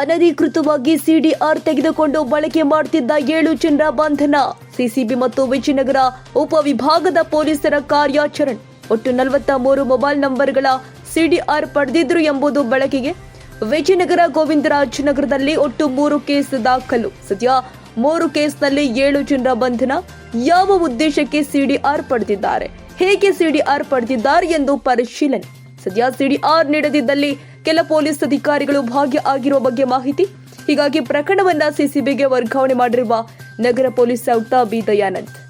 ಅನಧಿಕೃತವಾಗಿ ಸಿಡಿಆರ್ ತೆಗೆದುಕೊಂಡು ಬಳಕೆ ಮಾಡುತ್ತಿದ್ದ ಏಳು ಜನರ ಬಂಧನ, ಸಿಸಿಬಿ ಮತ್ತು ವಿಜಯನಗರ ಉಪವಿಭಾಗದ ಪೊಲೀಸರ ಕಾರ್ಯಾಚರಣೆ. ಒಟ್ಟು ನಲವತ್ತ ಮೂರು ಮೊಬೈಲ್ ನಂಬರ್ಗಳ ಸಿಡಿಆರ್ ಪಡೆದಿದ್ರು ಎಂಬುದು ಬೆಳಕಿಗೆ. ವಿಜಯನಗರ ಗೋವಿಂದರಾಜ್ ನಗರದಲ್ಲಿ ಒಟ್ಟು ಮೂರು ಕೇಸ್ ದಾಖಲು. ಸದ್ಯ ಮೂರು ಕೇಸ್ನಲ್ಲಿ ಏಳು ಜನರ ಬಂಧನ, ಯಾವ ಉದ್ದೇಶಕ್ಕೆ ಸಿಡಿಆರ್ ಪಡೆದಿದ್ದಾರೆ? ಹೇಗೆ ಸಿಡಿಆರ್ ಪಡೆದಿದ್ದಾರೆ ಎಂದು ಪರಿಶೀಲನೆ. ಸದ್ಯ ಸಿಡಿಆರ್ ನೀಡದಿದ್ದಲ್ಲಿ ಕೆಲ ಪೊಲೀಸ್ ಅಧಿಕಾರಿಗಳು ಭಾಗ್ಯ ಆಗಿರುವ ಬಗ್ಗೆ ಮಾಹಿತಿ. ಹೀಗಾಗಿ ಪ್ರಕರಣವನ್ನ ಸಿಸಿಬಿಗೆ ವರ್ಗಾವಣೆ ಮಾಡಿರುವ ನಗರ ಪೊಲೀಸ್ ಆಯುಕ್ತ ಬಿ. ದಯಾನಂದ್.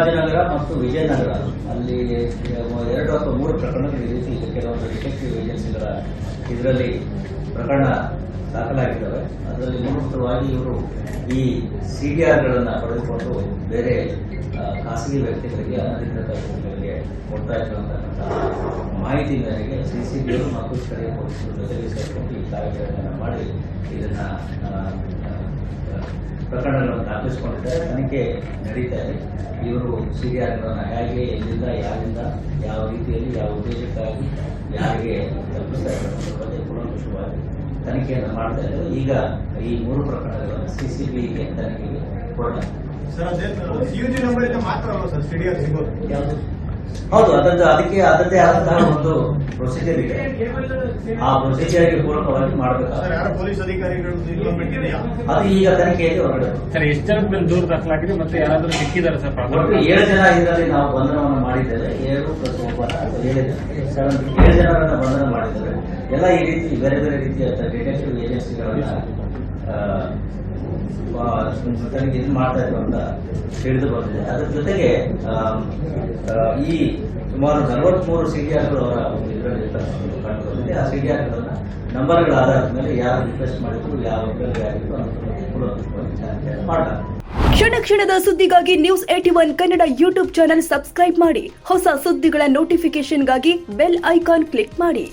ರಾಜನಗರ ಮತ್ತು ವಿಜಯನಗರ. ಅಲ್ಲಿ ಎರಡು ಅಥವಾ ಮೂರು ಪ್ರಕರಣಗಳು ಈ ರೀತಿ ಕೆಲವೊಂದು ಡಿಟೆಕ್ಟಿವ್ ಏಜೆನ್ಸಿಗಳ ಇದರಲ್ಲಿ ಪ್ರಕರಣ ದಾಖಲಾಗಿದ್ದಾವೆ. ಅದರಲ್ಲಿ ಮೂಲಭೂತವಾಗಿ ಇವರು ಈ ಸಿಡಿಆರ್ಗಳನ್ನು ಪಡೆದುಕೊಂಡು ಬೇರೆ ಖಾಸಗಿ ವ್ಯಕ್ತಿಗಳಿಗೆ ಅನಧಿಕೃತ ವ್ಯಕ್ತಿಗಳಿಗೆ ಕೊಡ್ತಾ ಇರುವಂತಹ ಮಾಹಿತಿ ಮೇರೆಗೆ ಸಿ ಸಿ ಬಿ ಮತ್ತು ಸ್ಥಳೀಯ ಪೊಲೀಸರು ಜೊತೆಗೆ ಸೇರಿಕೊಂಡು ಈ ಕಾರ್ಯಾಚರಣೆಯನ್ನು ಮಾಡಿ ಇದನ್ನ ಪ್ರಕರಣಗಳನ್ನು ದಾಖಲಿಸಿಕೊಂಡಿದ್ದಾರೆ. ತನಿಖೆ ನಡೀತಾ ಇದೆ. ಇವರು ಸಿರಿಯಾರ್ಗಳನ್ನು ಹೇಗೆ ಎಲ್ಲಿಂದ ಯಾರಿಂದ ಯಾವ ರೀತಿಯಲ್ಲಿ ಯಾವ ಉದ್ದೇಶಕ್ಕಾಗಿ ಯಾರಿಗೆ ತಲುಪಿಸ್ತಾ ಇದ್ದಾರೆ ಬಗ್ಗೆ ಕೂಲಂಕುಷವಾಗಿ ತನಿಖೆಯನ್ನು ಮಾಡ್ತಾ ಇದ್ದಾರೆ. ಈಗ ಈ ಮೂರು ಪ್ರಕರಣಗಳನ್ನು ಸಿ ಸಿ ಬಿಗೆ ತನಿಖೆಗೆ ಕೊಡಲಾಗಿದೆ. ಸರ್ ಅದೇ ಸಿಯುಜಿ ನಂಬರ್ ಇಂದ ಮಾತ್ರ ಸ್ಟಡಿಯೋ ಸಿಗೋದು. ಯಾವುದು? ಹೌದು ಅದರದ್ದು ಅದಕ್ಕೆ ಅದರದ್ದೇ ಆದಂತಹ ಒಂದು ಪ್ರೊಸೀಜರ್ ಇದೆ. ಆ ಪ್ರೊಸೀಜರ್ಗೆ ಪೂರಕವಾಗಿ ಸರ್ ಮಾಡಬೇಕಾಗುತ್ತೆ ಪೊಲೀಸ್ ಅಧಿಕಾರಿಗಳು ಇನ್ವಾಲ್ವ್ಮೆಂಟ್ ಇದೆಯಾ ಅದು ಈಗ ತನಿಖೆಯಲ್ಲಿ ಹೊರಗಡೆ. ಸರ್ ಎಷ್ಟು ಜನದ ಮೇಲೆ ದೂರ ದಾಖಲಾಗಿದೆ ಮತ್ತೆ ಯಾರಾದ್ರೂ ಸಿಕ್ಕಿದ್ದಾರೆ ಸರ್ ಒಟ್ಟು ಏಳು ಜನ ಇದರಲ್ಲಿ ನಾವು ಬಂಧನವನ್ನು ಮಾಡಿದ್ದೇವೆ. ಏಳು ಪ್ಲಸ್ ಒಬ್ಬ ಏಳು ಜನ. ಏಳು ಜನರನ್ನ ಬಂಧನ ಮಾಡಿದ್ದೇವೆ. ಎಲ್ಲ ಈ ರೀತಿ ಬೇರೆ ಬೇರೆ ರೀತಿಯ ಡಿಟೆಕ್ಟಿವ್ ಏಜೆನ್ಸಿಗಳನ್ನ ತನಿಖೆ ಇದು ಮಾಡ್ತಾ ಅಂತ ತಿಳಿದು ಬರ್ತದೆ ಅದ್ರ ಜೊತೆಗೆ ಈ ಸುಮಾರು ನಲವತ್ಮೂರು ಸಿಡಿಆರ್ಗಳು ಅವರ ಇದರಲ್ಲಿ ಕಂಡು ಬಂದಿದೆ ಆ ಸಿಡಿಆರ್ಗಳನ್ನ ನಂಬರ್ಗಳ ಆಧಾರದ ಮೇಲೆ ಯಾರು ರಿಕ್ವೆಸ್ಟ್ ಮಾಡಿದ್ರು, ಯಾವ ಆಗಿತ್ತು ಅಂತ ವಿಚಾರಣೆ ಕ್ಷಣ ಕ್ಷಣದ ಸುದ್ದಿಗಾಗಿ news eighty one Kannada YouTube channel subscribe ಮಾಡಿ. ಹೊಸ ಸುದ್ದಿಗಳ ನೋಟಿಫಿಕೇಶನ್ಗಾಗಿ ಬೆಲ್ ಐಕಾನ್ ಕ್ಲಿಕ್ ಮಾಡಿ.